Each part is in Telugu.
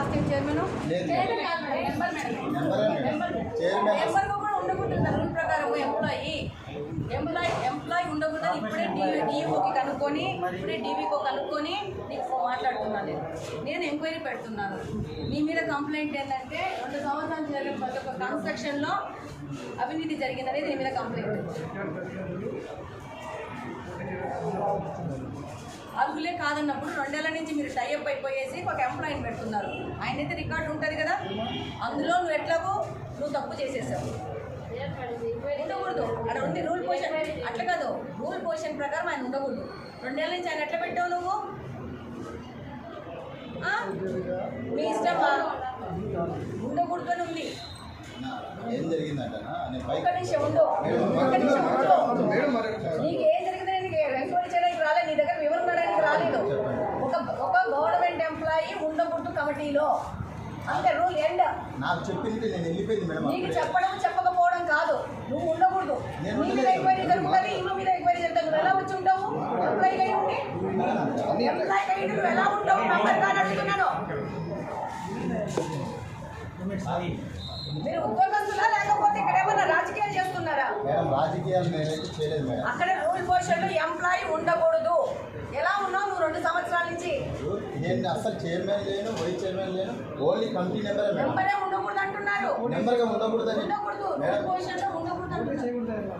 లాస్ట్ టైం చైర్మన్ లేదు. చైర్మన్ కాదు మేడం మెంబర్ మేడం మెంబరే మేడం. Member chairman. మెంబర్ కూడా ఉండకూడదు రూల్ ప్రకారం ఎంప్లాయీ ఎంప్లాయీ ఎంప్లాయీ ఉండకూడదు ఇప్పుడే డిఓకి కనుక్కొని ఇప్పుడే డీవీకో కనుక్కొని నీకు మాట్లాడుతున్నాను నేను నేను ఎంక్వైరీ పెడుతున్నాను నీ మీద కంప్లైంట్ ఏంటంటే రెండు సంవత్సరాలు జరిగిన ప్రతి ఒక్క కన్స్ట్రక్షన్లో అవినీతి జరిగిందనేది నీ మీద కంప్లైంట్ అర్హులే కాదన్నప్పుడు రెండేళ్ళ నుంచి మీరు టైఅప్ అయిపోయేసి ఒక ఎంప్లాయీని పెడుతున్నారు. ఆయనైతే రికార్డు ఉంటుంది కదా? అందులో నువ్వు ఎట్లాగో నువ్వు తప్పు చేసేసావు. ఉండకూడదు. అక్కడ ఉంది రూల్ పొజిషన్ అట్లా కాదు. రూల్ పొజిషన్ ప్రకారం ఆయన ఉండకూడదు. రెండేళ్ళ నుంచి ఆయన ఎట్లా పెట్టావు నువ్వు? ఆ? మీ ఇష్టమా? ఉండకూడదు అని ఉంది. ఏం మేడం నీకు ఏం జరిగిందని నీకు ఎంక్వైరీ చేయడానికి రాలేదు నీ దగ్గర వివరణ ఇవ్వడానికి రాలేదు. ఒక ఒక గవర్నమెంట్ ఎంప్లాయీ ఉండకూడదు కమిటీలో. అంతే రూల్ ఎండ్. నాకు చెప్పింది నేను వెళ్ళిపోయింది మేడం నీకు. చెప్పడం చెప్పకపోవడం కాదు నువ్వు ఉండకూడదు. నేను నీ మీద. ఎంక్వైరీ జరుగుతుంది ఈమె మీద ఎంక్వైరీ జరుగుతుంది. నువ్వు ఎలా వచ్చి ఉంటావు ఎంప్లాయీ అయి ఉండి మీరు ఉద్యోగస్తులా? లేకపోతే ఇక్కడ ఏమన్నా రాజకీయాలు చేస్తున్నారా? మేడం రాజకీయాలు నేనైతే చేయలేదు మేడం. అక్కడ రూల్ పొజిషన్లో ఎంప్లాయీ ఉండకూడదు. ఎలా ఉన్నావు నువ్వు రెండు సంవత్సరాల నుంచి? నేను అసలు చైర్మన్ లేను వైస్ చైర్మన్ లేను ఓన్లీ కమిటీ నెంబరే మెంబరే ఉండకూడదు అంటున్నారు నెంబర్గా ఉండకూడదని. ఉండకూడదు. Rule madam. పొజిషన్లో ఉండకూడదు అంటున్నారు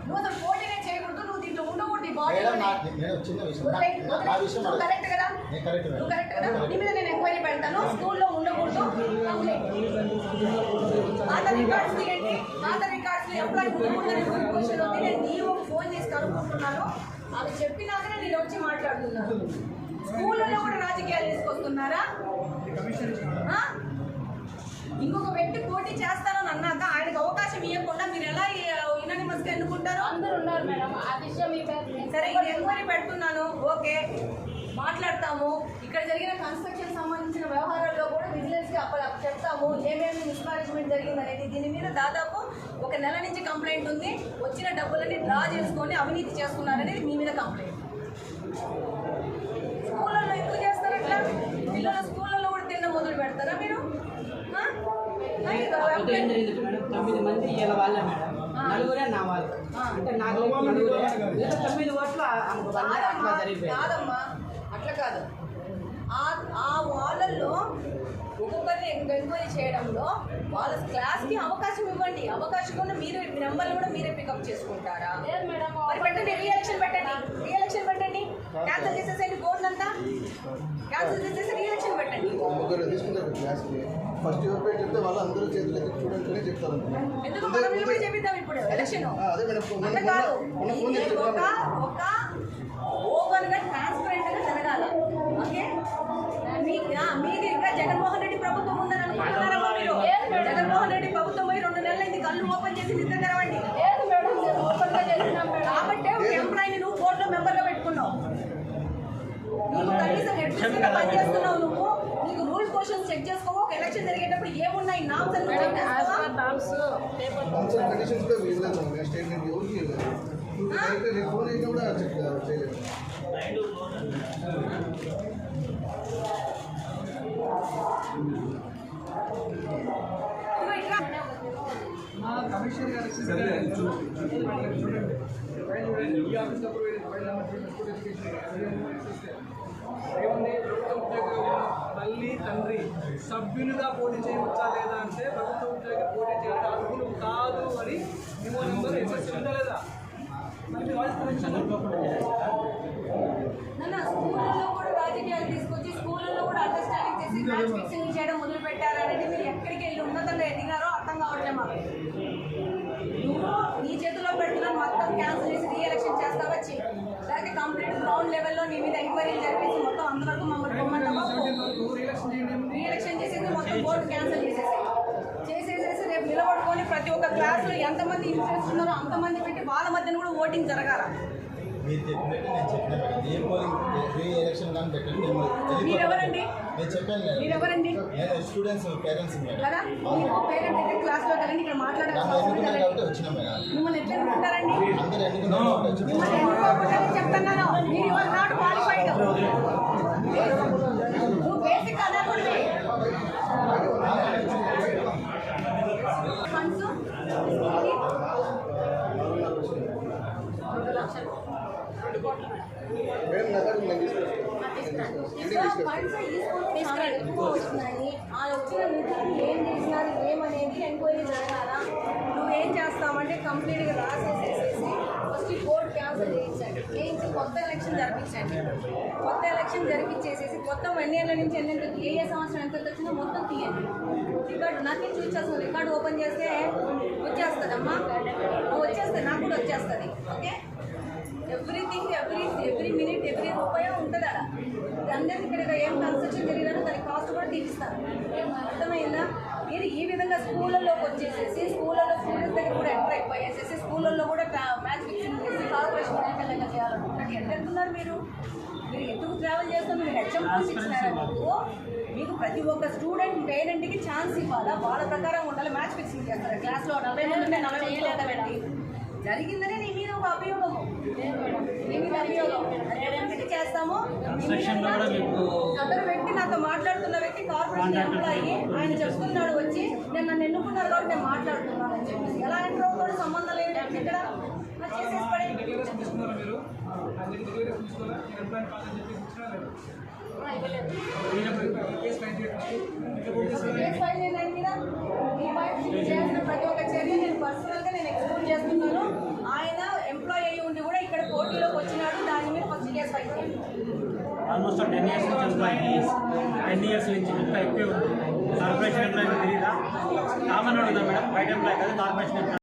నువ్వు అసలు పోటీనే చేయకూడదు నువ్వు దీంట్లో ఉండకూడదు ఈ బాడీ మేడం నా మేడం చిన్న విషయం. నా- నా- నా విషయం నువ్వు అడగ- కరెక్ట్ కదా? నేను కరెక్ట్ మేడం. నువ్వు కరెక్ట్ కదా? నీ మీద నేను ఎంక్వైరీ పెడతాను. స్కూల్లో ఉండకూడదు. రికార్డ్స్ తీయండి. పాత రికార్డ్స్ ఎంప్లాయీ ఉండకూడదని రూల్ పొజిషన్ ఉంది. నేను నీవు ఫోన్ చేసి కనుక్కుంటున్నాను. అవి చెప్పినాకనే నేను వచ్చి మాట్లాడుతున్నాను స్కూళ్ళలో కూడా రాజకీయాలు తీసుకొస్తున్నారా? ఇంకొక వ్యక్తి పోటీ చేస్తానని అన్నాక ఆయనకు అవకాశం ఇవ్వకుండా మీరు ఎలా అందరు ఉన్నారు మేడం. ఆ విషయం మీ పేరు సరే ఎంక్వైరీ పెడుతున్నాను. ఓకే. మాట్లాడతాము. ఇక్కడ జరిగిన కన్స్ట్రక్షన్ సంబంధించిన వ్యవహారాల్లో కూడా విజిలెన్స్కి అప్పుడు చెప్తాము. ఏమేమి మిస్మానేజ్మెంట్ జరిగింది అనేది దీని మీద దాదాపు ఒక నెల నుంచి కంప్లైంట్ ఉంది. వచ్చిన డబ్బులని డ్రా చేసుకొని అవినీతి చేస్తున్నారనేది మీ మీద కంప్లైంట్. స్కూళ్ళల్లో ఎందుకు చేస్తారు అట్లా పిల్లలు స్కూళ్ళల్లో కూడా తిన్న మొదలు పెడతారా మీరు? తొమ్మిది మంది వాళ్ళే మేడం. నలుగురే నా వాళ్ళు అంటే నాకు తొమ్మిది ఓట్లు అట్లా కాదమ్మా జరిగిపోయింది కాదమ్మా అట్లా కాదు. ఆ ఆ వాళ్ళల్లో ఒక్కొక్కరిని ఎంక్వైరీ చేయడంలో వాళ్ళ క్లాస్కి అవకాశం ఇవ్వండి. అవకాశం కూడా మీరు నెంబర్లు కూడా మీరే పికప్ చేసుకుంటారా? మరి పెట్టండి రీఎలక్షన్ పెట్టండి. రీఎలక్షన్ పెట్టండి. క్యాన్సిల్ చేసేసేయండి బోర్డు అంతా. క్యాన్సిల్ చేసేసి రీఎలక్షన్ పెట్టండి. ఫస్ట్ ఎవరు చెప్తే వాళ్ళు అందరూ చేతులు ఎత్తి చూడండి చెప్తారు ఎందుకు మనం నిలబడి చెప్పిద్దాం ఇప్పుడు? ఎలక్షన్ అదే మేడం ఒక ఒక ఓపెన్గా ట్రాన్స్పరెంట్గా జరగాలి. ఓకే? మీ జగన్మోహన్ రెడ్డి ప్రభుత్వం ఉందని అనుకుంటున్నారమ్మా మీరు జగన్మోహన్ రెడ్డి ప్రభుత్వం పోయి రెండు నెలలైంది కళ్ళు ఓపెన్ చేసి నిద్ర తెరవండి లేదు మేడం మేము ఓపెన్గా చేసినాం మేడం. కాబట్టి ఒక ఎంప్లాయీని నువ్వు బోర్డులో మెంబర్గా పెట్టుకున్నావు. నీకు కనీసం అడ్మిషన్గా పనిచేస్తున్నావు నువ్వు. నీకు రూల్స్ క్వశ్చన్స్ చెక్ చేసుకోవు ఒక ఎలక్షన్ జరిగేటప్పుడు ఏమున్నాయి నామ్స్ అని madam as? Per norms paper terms and conditions కూడా ఇవ్వలేదు మేడం స్టేట్మెంట్ ఎవరికి ఇవ్వలేదు అయితే నేను ఫోన్ చేసినా కూడా చెక్ చేయలేదు. ఇదిగో ఇట్లా ఏముంది? ప్రభుత్వ ఉద్యోగం తల్లి తండ్రి సభ్యులుగా పోటీ చేయవచ్చా లేదా అంటే ప్రభుత్వ ఉద్యోగి పోటీ చేయడానికి అర్హులు కాదు అని మేము నెంబర్ ఉందా లేదా? కూడా రాజకీయాలు తీసుకొచ్చి స్కూళ్ళలో కూడా అండర్స్టాండింగ్ చేసి చేయడం మొదలు పెట్టారనేది మీరు ఎక్కడికి వెళ్ళి ఉన్నతంగా ఎదిగారో అర్థం కావట్లే మాకు నువ్వు నీ చేతిలో పెడుతున్న మొత్తం క్యాన్సిల్ చేసి రీఎలక్షన్ చేస్తావా వచ్చి లేకపోతే కంప్లీట్ గ్రౌండ్ లెవెల్లో నీ మీద ఎంక్వైరీలు జరిపేసి మొత్తం అంతవరకు మమ్మల్ని పొమ్మంటావా రీఎలక్షన్ చేయండి రీఎలక్షన్ చేసేసి మొత్తం బోర్డు క్యాన్సిల్ చేసేసి చేసేసేసి రేపు నిలబడుకొని ప్రతి ఒక్క క్లాసులో ఎంతమంది ఇంట్రెస్ట్ ఉన్నారో అంతమంది పెట్టి వాళ్ళ మధ్యన కూడా ఓటింగ్ జరగాల. మీరు చెప్పినట్టు నేను చెప్పిన మేడం ఏ పోలింగ్ రీ ఎలక్షన్ కానీ పెట్టండి మేము వెళ్ళిపోతాం. మీరెవరండి? నేను చెప్పాను కదా. మీరెవరండి? నేను స్టూడెంట్స్ పేరెంట్స్ మేడం కదా? మీరు పేరెంట్ అయితే క్లాస్లో వెళ్ళండి ఇక్కడ మాట్లాడాల్సిన నన్ను అవసరం ఎన్నుకున్నారు లేదు. కాబట్టి వచ్చినాం మేడం మిమ్మల్ని ఎట్లా ఎన్నుకుంటారండి? అందరూ ఎన్నుకున్నారు కాబట్టి వచ్చినాం. మిమ్మల్ని ఎన్నుకోకూడదని చెప్తున్నాను మీరు ఇవాళ నాట్ క్వాలిఫైడ్ నువ్వేం చేస్తామంటే కంప్లీట్గా రాసేసేసేసి ఫస్ట్ బోర్డు క్యాన్సిల్ చేయించండి చేయించి కొత్త ఎలక్షన్ జరిపించండి కొత్త ఎలక్షన్ జరిపించేసేసి మొత్తం ఎన్నేళ్ళ నుంచి ఎన్నెంత ఏ ఏ సంవత్సరం ఎంత వచ్చిందో మొత్తం తీయండి. రికార్డు నాకే చూపించాల్సిన రికార్డు ఓపెన్ చేస్తే వచ్చేస్తుందమ్మా వచ్చేస్తుంది నాకు కూడా వచ్చేస్తుంది okay? Everything every every minute every రూపాయి ఉంటుంది అక్కడ అందరికి ఇక్కడ ఏం కన్స్ట్రక్షన్ జరిగినారో దాని కాస్ట్ కూడా తీపిస్తారు అర్థమైందా? మీరు ఈ విధంగా స్కూళ్ళలోకి వచ్చేసేసి స్కూళ్ళలో స్టూడెంట్స్ దగ్గర కూడా ఎంటర్ అయిపోయేసేసి స్కూళ్ళల్లో కూడా మ్యాచ్ ఫిక్సింగ్ చేసి కార్పొరేషన్ ఎన్నికలుగా చేయాలనుకుంటున్నారు ఎంత వెళ్తున్నారు మీరు? మీరు ఎందుకు ట్రావెల్ చేస్తున్నారు మీరు హెచ్ఎం ఇచ్చినారా. మీకు. ప్రతి ఒక్క స్టూడెంట్ పేరెంట్కి ఛాన్స్ ఇవ్వాలా? వాళ్ళ ప్రకారం ఉండాలి మ్యాచ్ ఫిక్సింగ్ చేస్తారు? క్లాస్లో నలభై మంది ఉంటే నలభై మంది ఉండబెట్టి జరిగిందని నీ మీద ఒక అభియోగము నీ మీద అభియోగం. చేస్తామో? అతను వ్యక్తి నాతో మాట్లాడుతున్న వ్యక్తి కార్పొరేషన్ ఎంప్లాయీ ఆయన చెప్తున్నాడు వచ్చి నేను నన్ను ఎన్నుకున్నారు కాబట్టి నేను మాట్లాడుతున్నాను అని చెప్పేసి. ఎలా ఎంటర్ అవుతాడు సంబంధం లేదు ఇక్కడ? నేను ప్రతి ఒక్క చర్య నేను పర్సనల్గా నేను ఎక్స్ప్లోర్ చేస్తున్నాను ఆయన ఎంప్లాయ్ అయ్యి ఉండి కూడా ఇక్కడ పోటీలోకి వచ్చినాడు దాని మీద first case file almost ten years నుంచి ఎంప్లాయీ టెన్ ఇయర్స్ నుంచి ఇంత ఎక్కువ ఉంది కార్పొరేషన్ ఎంప్లాయీ తెలియదా కామన్ అడుగుదా మేడం బయట ఎంప్లాయీ కదా కార్పొరేషన్ ఎంప్లాయీ